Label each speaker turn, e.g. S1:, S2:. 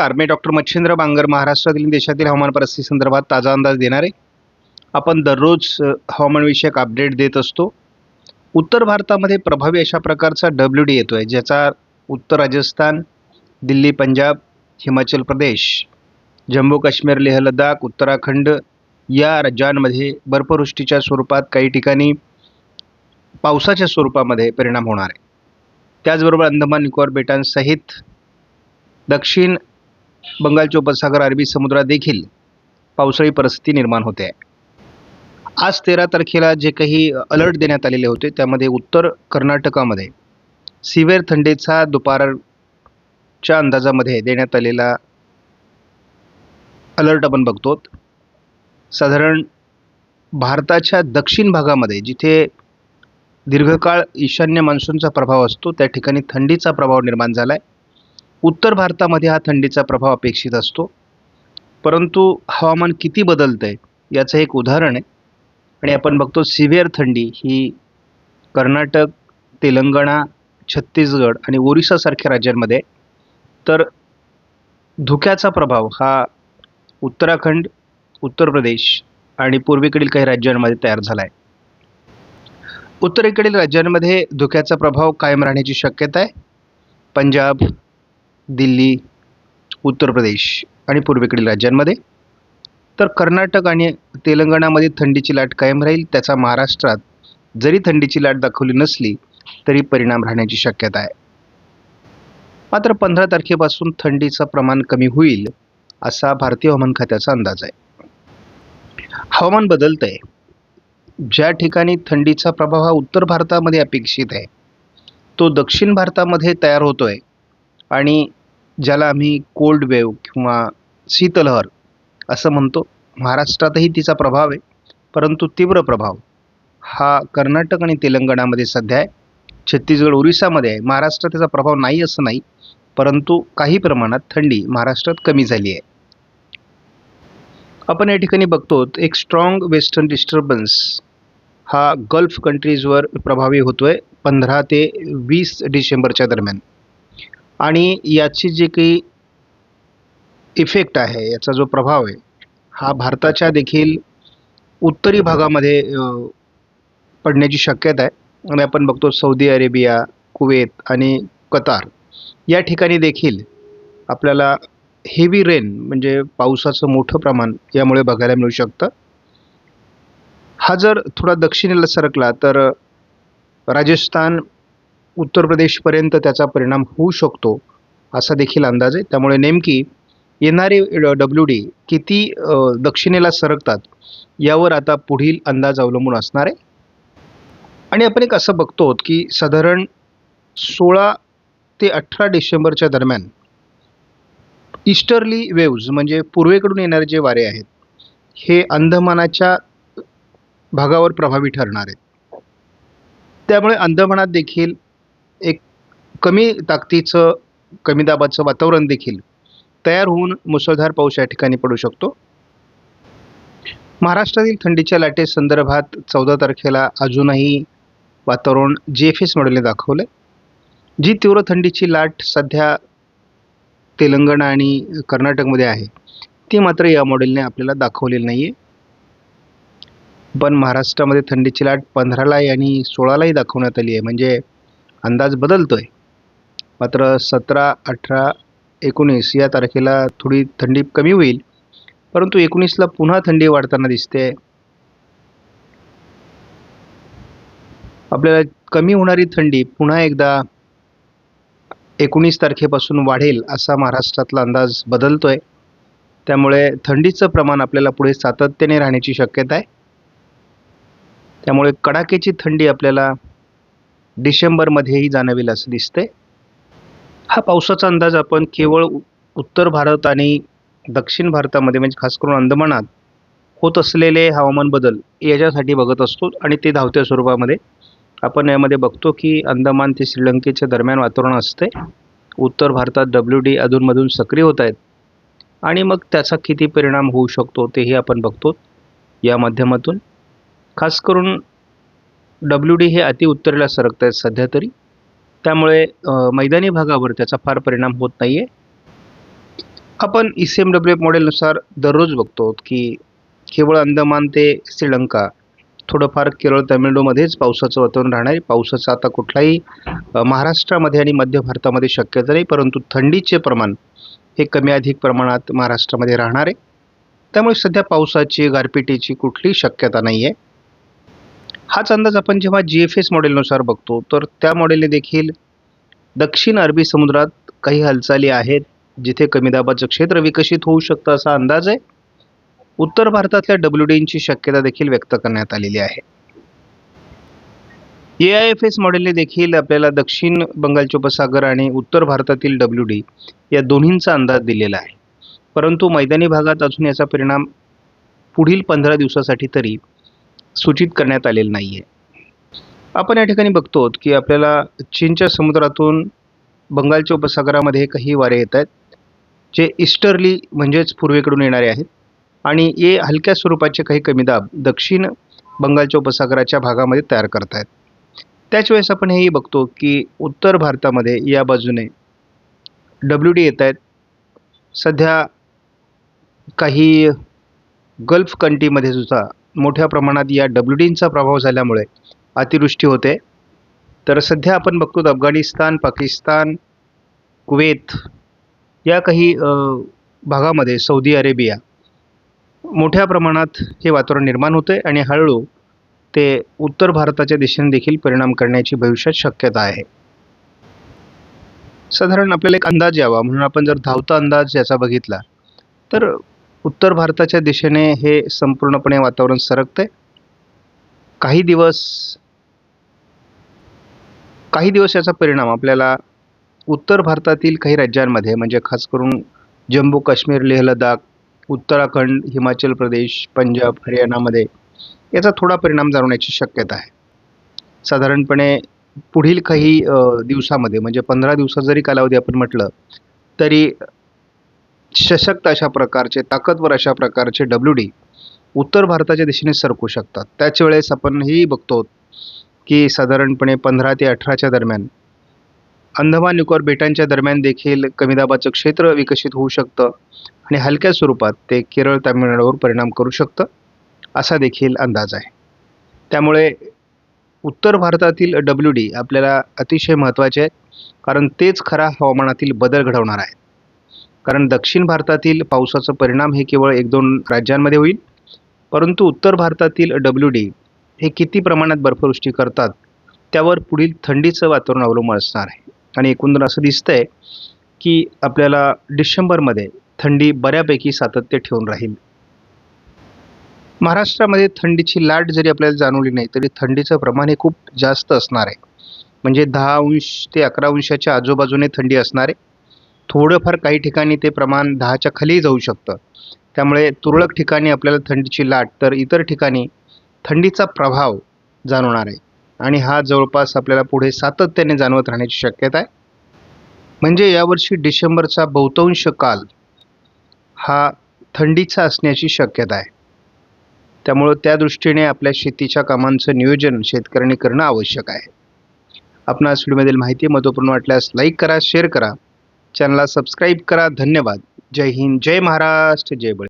S1: नमस्कार. मी डॉक्टर मच्छिंद्र बांगर महाराष्ट्रातील देशातील हवामान परिस्थिती संदर्भात ताजा अंदाज देणार. आहे आपण दररोज हवामानविषयक अपडेट देत असतो. उत्तर भारतामध्ये प्रभावी अशा प्रकारचा डब्ल्यू डी येतो आहे ज्याचा उत्तर राजस्थान दिल्ली पंजाब हिमाचल प्रदेश जम्मू काश्मीर लेह लडाख उत्तराखंड या राज्यांमध्ये बर्फवृष्टीच्या स्वरूपात काही ठिकाणी पावसाच्या स्वरूपामध्ये परिणाम होणार आहे. त्याचबरोबर अंदमान निकोबार बेटांसहित दक्षिण बंगालचे उपसागर अरबी समुद्रात देखील पावसाळी परिस्थिती निर्माण होते. आहे आज तेरा तारखेला जे काही अलर्ट देण्यात आलेले होते त्यामध्ये उत्तर कर्नाटकामध्ये सिव्हिअर थंडीचा दुपारच्या अंदाजामध्ये देण्यात आलेला अलर्ट आपण बघतो. साधारण भारताच्या दक्षिण भागामध्ये जिथे दीर्घकाळ ईशान्य मान्सूनचा प्रभाव असतो त्या ठिकाणी थंडीचा प्रभाव निर्माण झाला आहे उत्तर भारतामध्ये हा थंडीचा प्रभाव अपेक्षित असतो. परंतु हवामान किती बदलतं आहे याचं एक उदाहरण आहे. आणि आपण बघतो सिव्हिअर थंडी ही कर्नाटक तेलंगणा छत्तीसगड आणि ओरिसासारख्या राज्यांमध्ये तर धुक्याचा प्रभाव हा उत्तराखंड उत्तर प्रदेश आणि पूर्वेकडील काही राज्यांमध्ये तयार झाला आहे उत्तरेकडील राज्यांमध्ये धुक्याचा प्रभाव कायम राहण्याची शक्यता आहे. पंजाब दिल्ली उत्तर प्रदेश आणि पूर्वेकडील राज्यांमध्ये. तर कर्नाटक आणि तेलंगणामध्ये थंडीची लाट कायम राहील. त्याचा महाराष्ट्रात जरी थंडीची लाट दाखवली नसली तरी परिणाम राहण्याची शक्यता आहे. मात्र पंधरा तारखेपासून थंडीचं प्रमाण कमी होईल असा भारतीय हवामान खात्याचा अंदाज आहे. हवामान बदलतं आहे ज्या ठिकाणी थंडीचा प्रभाव हा उत्तर भारतामध्ये अपेक्षित आहे तो दक्षिण भारतामध्ये तयार होतो आहे आणि ज्याला आम्ही कोल्ड वेव किंवा शीतलहर असं म्हणतो. महाराष्ट्रातही तिचा प्रभाव आहे परंतु तीव्र प्रभाव. हा कर्नाटक आणि तेलंगणामध्ये सध्या आहे. छत्तीसगड ओरिसामध्ये आहे. महाराष्ट्रात त्याचा प्रभाव नाही असं नाही परंतु काही प्रमाणात थंडी महाराष्ट्रात कमी झाली आहे. आपण या ठिकाणी बघतो एक स्ट्रॉंग वेस्टर्न डिस्टर्बन्स हा गल्फ कंट्रीजवर प्रभावी होतो आहे पंधरा ते वीस डिसेंबरच्या दरम्यान. आणि याची जी काही इफेक्ट आहे याचा जो प्रभाव आहे हा भारताच्या देखील उत्तरी भागामध्ये पडण्याची शक्यता आहे. आणि आपण बघतो सौदी अरेबिया कुवेत आणि कतार या ठिकाणी देखील आपल्याला हेवी रेन म्हणजे पावसाचं मोठं प्रमाण यामुळे बघायला मिळू शकतं. हा जर थोडा दक्षिणेला सरकला तर राजस्थान उत्तर प्रदेशपर्यंत त्याचा परिणाम होऊ शकतो असा देखील अंदाज आहे. त्यामुळे नेमकी येणारे डब्ल्यू डी किती दक्षिणेला सरकतात यावर आता पुढील अंदाज अवलंबून असणार आहे. आणि आपण एक असं बघतो की साधारण सोळा ते अठरा डिसेंबरच्या दरम्यान ईस्टर्ली वेव्ज म्हणजे पूर्वेकडून येणारे जे वारे आहेत हे अंदमानाच्या भागावर प्रभावी ठरणार आहेत. त्यामुळे अंदमानात देखील कमी ताकदीचं कमी दाबाचं वातावरण देखील तयार होऊन मुसळधार पाऊस या ठिकाणी पडू शकतो. महाराष्ट्रातील थंडीच्या लाटेसंदर्भात चौदा तारखेला अजूनही वातावरण जी एफ एस मॉडेलने दाखवलं जी तीव्र थंडीची लाट सध्या तेलंगणा आणि कर्नाटकमध्ये आहे ती मात्र या मॉडेलने आपल्याला दाखवलेली नाही आहे पण महाराष्ट्रामध्ये थंडीची लाट पंधराला आणि सोळालाही दाखवण्यात आली आहे म्हणजे अंदाज बदलतो आहे मात्र सतरा अठरा एकोणीस या तारखेला थोडी थंडी कमी होईल. परंतु एकोणीसला पुन्हा थंडी वाढताना दिसते. आपल्याला कमी होणारी थंडी पुन्हा एकदा एकोणीस तारखेपासून वाढेल असा महाराष्ट्रातला अंदाज बदलतो आहे त्यामुळे थंडीचं प्रमाण आपल्याला पुढे सातत्याने राहण्याची शक्यता आहे. त्यामुळे कडाक्याची थंडी आपल्याला डिसेंबरमध्येही जाणवेल असं दिसतंय. हा पावसाचा अंदाज आपण केवळ उत्तर भारत आणि दक्षिण भारतामध्ये म्हणजे खास करून अंदमानात होत असलेले हवामान बदल याच्यासाठी बघत असतो आणि ते धावत्या स्वरूपामध्ये आपण यामध्ये बघतो की अंदमान ते श्रीलंकेच्या दरम्यान वातावरण असते उत्तर भारतात डब्ल्यू डी अधूनमधून सक्रिय होत आहेत. आणि मग त्याचा किती परिणाम होऊ शकतो तेही आपण बघतो या माध्यमातून. खास करून डब्ल्यू डी हे अति उत्तरेला सरकत आहेत सध्या तरी. त्यामुळे मैदानी भागावर त्याचा फार परिणाम होत नाही आहे आपण E C M W F मॉडेलनुसार दररोज बघतो की केवळ अंदमान ते श्रीलंका थोडंफार केरळ तामिळनाडूमध्येच पावसाचं वातावरण राहणार आहे. पावसाचा आता कुठलाही महाराष्ट्रामध्ये आणि मध्य भारतामध्ये शक्यता नाही परंतु थंडीचे प्रमाण हे कमी अधिक प्रमाणात महाराष्ट्रामध्ये राहणार आहे. त्यामुळे सध्या पावसाची गारपिटीची कुठलीही शक्यता नाही आहे हाच अंदाज आपण जेव्हा जी एफ एस मॉडेलनुसार बघतो तर त्या मॉडेलने देखील दक्षिण अरबी समुद्रात काही हालचाली आहेत जिथे कमी दाबाचं क्षेत्र विकसित होऊ शकतं असा अंदाज आहे. उत्तर भारतातल्या डब्ल्यू डींची शक्यता देखील व्यक्त करण्यात आलेली आहे. ए आय एफ एस मॉडेलने देखील आपल्याला दक्षिण बंगालचे उपसागर आणि उत्तर भारतातील डब्ल्यू डी या दोन्हींचा अंदाज दिलेला आहे. परंतु मैदानी भागात अजून याचा परिणाम पुढील पंधरा दिवसासाठी तरी सूचित करण्यात आलेलं नाही आहे आपण या ठिकाणी बघतो की आपल्याला चीनच्या समुद्रातून बंगालच्या उपसागरामध्ये काही वारे येत आहेत जे इस्टर्ली म्हणजेच पूर्वेकडून येणारे आहेत आणि हे हलक्या स्वरूपाचे काही कमी दाब दक्षिण बंगालच्या उपसागराच्या भागामध्ये तयार करत आहेत त्याच वेळेस आपण हेही बघतो की उत्तर भारतामध्ये या बाजूने डब्ल्यू डी येत आहेत. सध्या काही गल्फ कंट्रीमध्ये सुद्धा मोठ्या प्रमाणात या डब्ल्यू डींचा प्रभाव झाल्यामुळे अतिवृष्टी होते. तर सध्या आपण बघतो अफगाणिस्तान पाकिस्तान कुवेत या काही भागामध्ये सौदी अरेबिया मोठ्या प्रमाणात हे वातावरण निर्माण होते आणि हळूहळू ते उत्तर भारताच्या दिशेने देखील परिणाम करण्याची भविष्यात शक्यता आहे. साधारण आपल्याला एक अंदाज यावा. म्हणून आपण जर धावता अंदाज याचा बघितला तर उत्तर भारताच्या दिशेने हे संपूर्णपणे वातावरण सरकते काही दिवस काही दिवस याचा परिणाम आपल्याला उत्तर भारतातील काही राज्यांमध्ये म्हणजे खास करून जम्मू काश्मीर लेह लडाख उत्तराखंड हिमाचल प्रदेश पंजाब हरियाणामध्ये याचा थोडा परिणाम जाणवण्याची शक्यता आहे. साधारणपणे पुढील काही दिवसामध्ये म्हणजे पंधरा दिवसात जरी कालावधी आपण म्हटलं तरी सशक्त अशा प्रकारचे ताकदवर अशा प्रकारचे डब्ल्यू डी उत्तर भारताच्या दिशेने सरकू शकतात. त्याच वेळेस आपण हेही बघतो की साधारणपणे पंधरा ते अठराच्या दरम्यान अंदमान निकोबार बेटांच्या दरम्यान देखील कमी दाबाचं क्षेत्र विकसित होऊ शकतं आणि हलक्या स्वरूपात ते केरळ तामिळनाडूवर परिणाम करू शकतं असा देखील अंदाज आहे. त्यामुळे उत्तर भारतातील डब्ल्यू डी आपल्याला अतिशय महत्त्वाचे आहे कारण तेच खरा हवामानातील बदल घडवणार आहेत. कारण दक्षिण भारतातील पावसाचा परिणाम हे केवळ एक दोन राज्यांमध्ये होईल. परंतु उत्तर भारतातील डब्ल्यू डी हे किती प्रमाणात बर्फवृष्टी करतात त्यावर पुढील थंडीचं वातावरण अवलंबून असणार आहे. आणि एकूण असं दिसतंय की आपल्याला डिसेंबरमध्ये थंडी बऱ्यापैकी सातत्य ठेवून राहील. महाराष्ट्रामध्ये थंडीची लाट जरी आपल्याला जाणवली नाही तरी थंडीचं प्रमाण हे खूप जास्त असणार आहे. म्हणजे दहा अंश ते अकरा अंशाच्या आजूबाजूने थंडी असणार आहे. थोडंफार काही ठिकाणी ते प्रमाण दहाच्या खालीही जाऊ शकतं. त्यामुळे तुरळक ठिकाणी आपल्याला थंडीची लाट तर इतर ठिकाणी थंडीचा प्रभाव जाणवणार आहे. आणि हा जवळपास आपल्याला पुढे सातत्याने जाणवत राहण्याची शक्यता आहे. म्हणजे यावर्षी डिसेंबरचा बहुतांश काल हा थंडीचा असण्याची शक्यता आहे. त्यामुळं त्या दृष्टीने आपल्या शेतीच्या कामांचं नियोजन शेतकऱ्यांनी करणं आवश्यक आहे. आपणास व्हिडिओमधील माहिती महत्त्वपूर्ण वाटल्यास लाईक करा शेअर करा. चॅनलला सबस्क्राईब करा. धन्यवाद. जय हिंद. जय महाराष्ट्र. जय बळी.